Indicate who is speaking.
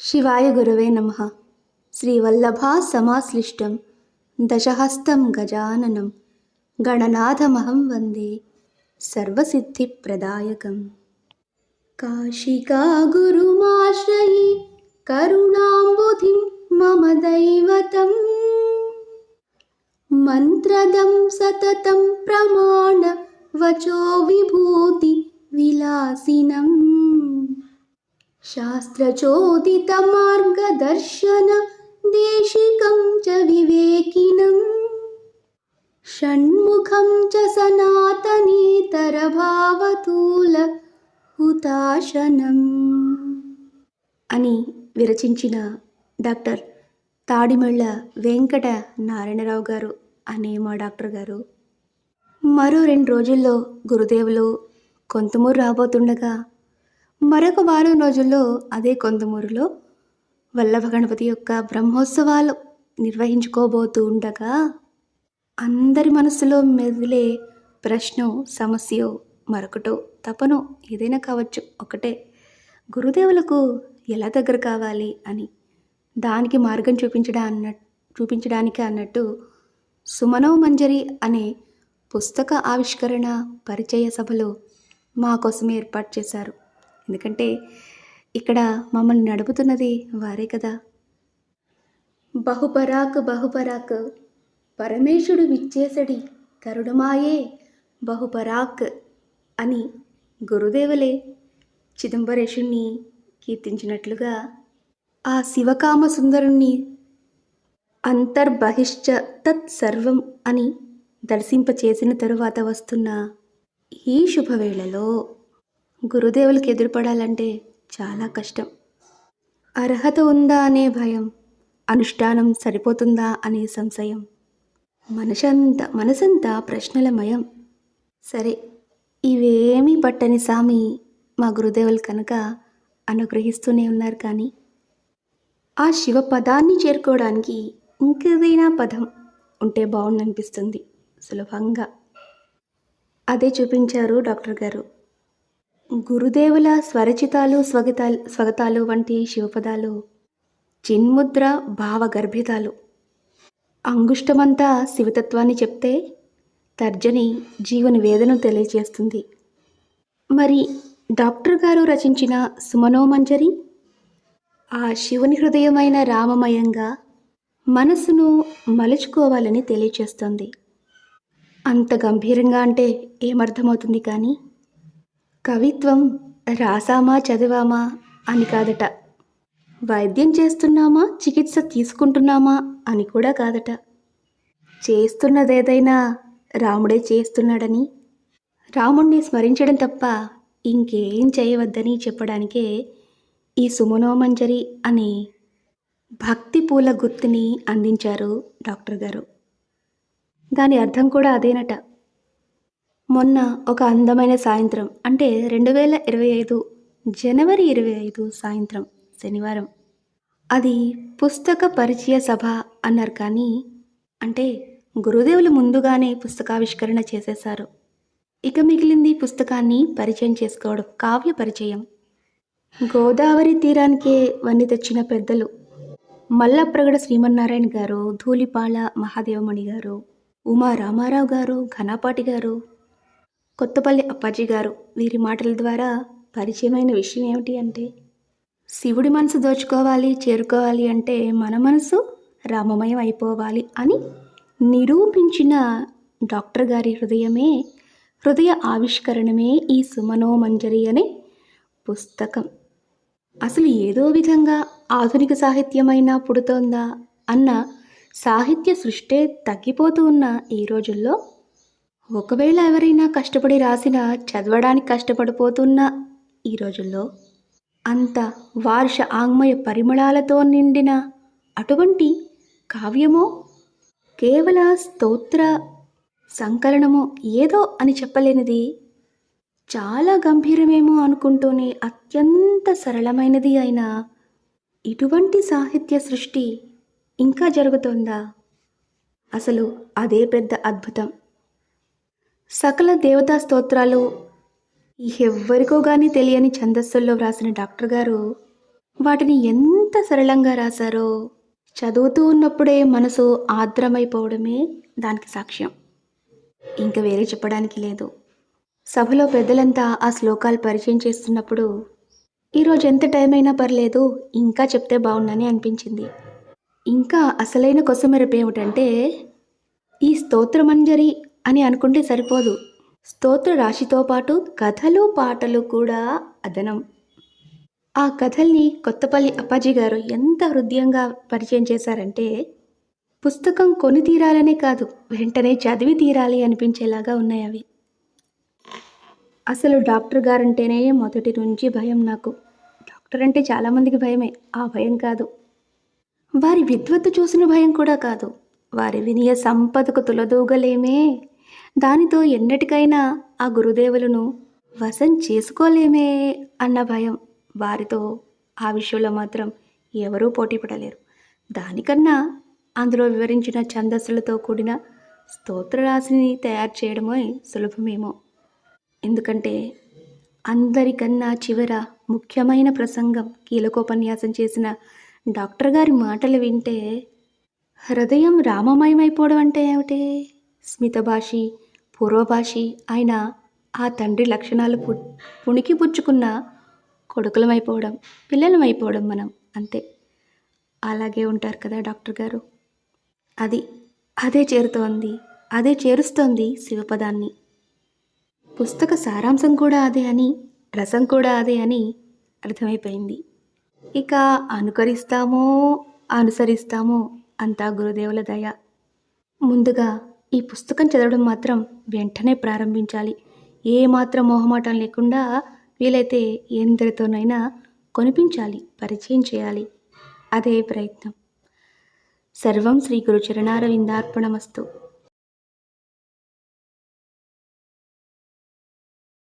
Speaker 1: शिवाय गुरवे नमः। श्रीवल्लभास्समाश्लिष्टं दशहस्तं गजाननं गणनाथमहं वन्दे सर्वसिद्धिप्रदायकम्। काशिका गुरुमाश्रयी करुणाम्बुधिं मम दैवतम्। मन्त्रदं सततं प्रमाणवचो विभूतिविलासिनम्। शास्त्रचोदितमार्गदर्शन देशिकं च विवेकिनं షణ్ముఖం చ సనాతనేతరభావతూల హుతాశనం అని విరచించిన డాక్టర్ తాడిమళ్ళ వెంకట నారాయణరావు గారు అనే మా డాక్టర్ గారు మరో రెండు రోజుల్లో గురుదేవులు కొంతమూరు రాబోతుండగా మరొక వారం రోజుల్లో అదే కొంతమూరులో వల్లభ గణపతి యొక్క బ్రహ్మోత్సవాలు నిర్వహించుకోబోతూ ఉండగా అందరి మనసులో మెదిలే ప్రశ్న సమస్య మరొకటో తపనో ఏదైనా కావచ్చు ఒకటే. గురుదేవులకు ఎలా దగ్గర కావాలి అని దానికి మార్గం చూపించడా అన్న చూపించడానికి అన్నట్టు సుమనో మంజరి అనే పుస్తక ఆవిష్కరణ పరిచయ సభలో మా కోసం ఏర్పాటు చేశారు. ఎందుకంటే ఇక్కడ మమ్మల్ని నడుపుతున్నది వారే కదా. బహుపరాక్ బహుపరాక్ పరమేశుడు విచ్చేసడి కరుణమాయే బహుపరాక్ అని గురుదేవులే చిదంబరేషుణ్ణి కీర్తించినట్లుగా ఆ శివకామ సుందరుణ్ణి అంతర్బహిష్ట తత్ సర్వం అని దర్శింపచేసిన తరువాత వస్తున్న ఈ శుభవేళలో గురుదేవులకు ఎదురుపడాలంటే చాలా కష్టం. అర్హత ఉందా అనే భయం అనుష్ఠానం సరిపోతుందా అనే సంశయం. మనసంతా మనసంతా ప్రశ్నలమయం. సరే ఇవేమీ పట్టని సామి మా గురుదేవులు కనుక అనుగ్రహిస్తూనే ఉన్నారు కానీ ఆ శివ పదాన్ని చేరుకోవడానికి ఇంకేదైనా పదం ఉంటే బాగుండనిపిస్తుంది సులభంగా. అదే చూపించారు డాక్టర్ గారు. గురుదేవుల స్వరచితాలు స్వగతాలు స్వగతాలు వంటి శివపదాలు చిన్ముద్ర భావగర్భితాలు అంగుష్టమంతా శివతత్వాన్ని చెప్తే తర్జని జీవని వేదన తెలియజేస్తుంది. మరి డాక్టర్ గారు రచించిన సుమనోమంజరి ఆ శివుని హృదయమైన రామమయంగా మనసును మలుచుకోవాలని తెలియచేస్తుంది అంత గంభీరంగా అంటే ఏమర్థమవుతుంది కానీ కవిత్వం రాసామా చదివామా అని కాదట. వైద్యం చేస్తున్నామా చికిత్స తీసుకుంటున్నామా అని కూడా కాదట. చేస్తున్నదేదైనా రాముడే చేస్తున్నాడని రాముణ్ణి స్మరించడం తప్ప ఇంకేం చేయవద్దని చెప్పడానికే ఈ సుమనోమంజరి అనే భక్తి పూల గుర్తుని అందించారు డాక్టర్ గారు. దాని అర్థం కూడా అదేనట. మొన్న ఒక అందమైన సాయంత్రం అంటే రెండు వేల ఇరవై ఐదు జనవరి ఇరవై ఐదు సాయంత్రం శనివారం. అది పుస్తక పరిచయ సభ అన్నారు కానీ అంటే గురుదేవులు ముందుగానే పుస్తకావిష్కరణ చేసేశారు. ఇక మిగిలింది పుస్తకాన్ని పరిచయం చేసుకోవడం కావ్య పరిచయం. గోదావరి తీరానికే వన్ని తెచ్చిన పెద్దలు మల్లప్రగడ శ్రీమన్నారాయణ గారు ధూలిపాళ మహాదేవమణి గారు ఉమా రామారావు గారు ఘనపాటి గారు కొత్తపల్లి అప్పాజీ గారు వీరి మాటల ద్వారా పరిచయమైన విషయం ఏమిటి అంటే శివుడి మనసు దోచుకోవాలి చేరుకోవాలి అంటే మన మనసు రామమయం అయిపోవాలి అని నిరూపించిన డాక్టర్ గారి హృదయమే హృదయ ఆవిష్కరణమే ఈ సుమనోమంజరి అనే పుస్తకం. అసలు ఏదో విధంగా ఆధునిక సాహిత్యమైనా పుడుతోందా అన్న సాహిత్య సృష్టే తగ్గిపోతూ ఉన్న ఈ రోజుల్లో ఒకవేళ ఎవరైనా కష్టపడి రాసిన చదవడానికి కష్టపడిపోతున్న ఈ రోజుల్లో అంత వార్ష ఆంగ్మయ పరిమళాలతో నిండిన అటువంటి కావ్యమో కేవల స్తోత్ర సంకలనమో ఏదో అని చెప్పలేనిది. చాలా గంభీరమేమో అనుకుంటూనే అత్యంత సరళమైనది అయిన ఇటువంటి సాహిత్య సృష్టి ఇంకా జరుగుతోందా? అసలు అదే పెద్ద అద్భుతం. సకల దేవతా స్తోత్రాలు ఎవ్వరికో కానీ తెలియని ఛందస్సుల్లో వ్రాసిన డాక్టర్ గారు వాటిని ఎంత సరళంగా రాశారో చదువుతూ ఉన్నప్పుడే మనసు ఆర్ద్రమైపోవడమే దానికి సాక్ష్యం. ఇంకా వేరే చెప్పడానికి లేదు. సభలో పెద్దలంతా ఆ శ్లోకాలు పరిచయం చేస్తున్నప్పుడు ఈరోజు ఎంత టైం అయినా పర్లేదు ఇంకా చెప్తే బాగుండని అనిపించింది. ఇంకా అసలైన కొసమెరపు ఏమిటంటే ఈ స్తోత్రమంజరి అని అనుకుంటే సరిపోదు. స్తోత్ర రాశితో పాటు కథలు పాటలు కూడా అదనం. ఆ కథల్ని కొత్తపల్లి అప్పాజీ గారు ఎంత హృదయంగా పరిచయం చేశారంటే పుస్తకం కొని తీరాలనే కాదు వెంటనే చదివి తీరాలి అనిపించేలాగా ఉన్నాయి అవి. అసలు డాక్టర్ గారంటేనే మొదటి నుంచి భయం నాకు. డాక్టర్ అంటే చాలామందికి భయమే ఆ భయం కాదు. వారి విద్వత్తు చూసిన భయం కూడా కాదు. వారి వినయ సంపదకు తులదూగలేమే. దానితో ఎన్నటికైనా ఆ గురుదేవులను వశం చేసుకోలేమే అన్న భయం వారితో ఆ విషయంలో మాత్రం ఎవరూ పోటీపడలేరు దానికన్నా అందులో వివరించిన ఛందస్సులతో కూడిన స్తోత్రరాశిని తయారు చేయడమే సులభమేమో. ఎందుకంటే అందరికన్నా చివర ముఖ్యమైన ప్రసంగం కీలకోపన్యాసం చేసిన డాక్టర్ గారి మాటలు వింటే హృదయం రామమయమైపోవడం అంటే ఏమిటి? స్మితభాషి పూర్వభాషి ఆయన ఆ తండ్రి లక్షణాలు పు పుణికి పుచ్చుకున్న కొడుకులమైపోవడం పిల్లలమైపోవడం మనం అంతే. అలాగే ఉంటారు కదా డాక్టర్ గారు. అది అదే చేరుతోంది అదే చేరుస్తోంది శివపదాన్ని. పుస్తక సారాంశం కూడా అదే అని రసం కూడా అదే అని అర్థమైపోయింది. ఇక అనుకరిస్తామో అనుసరిస్తామో అంతా గురుదేవుల దయ. ముందుగా ఈ పుస్తకం చదవడం మాత్రం వెంటనే ప్రారంభించాలి. ఏ మాత్రం మొహమాటం లేకుండా వీలైతే ఎందరితోనైనా కొనిపించాలి పరిచయం చేయాలి. అదే ప్రయత్నం. సర్వం శ్రీ గురు చరణారవిందార్పణమస్తు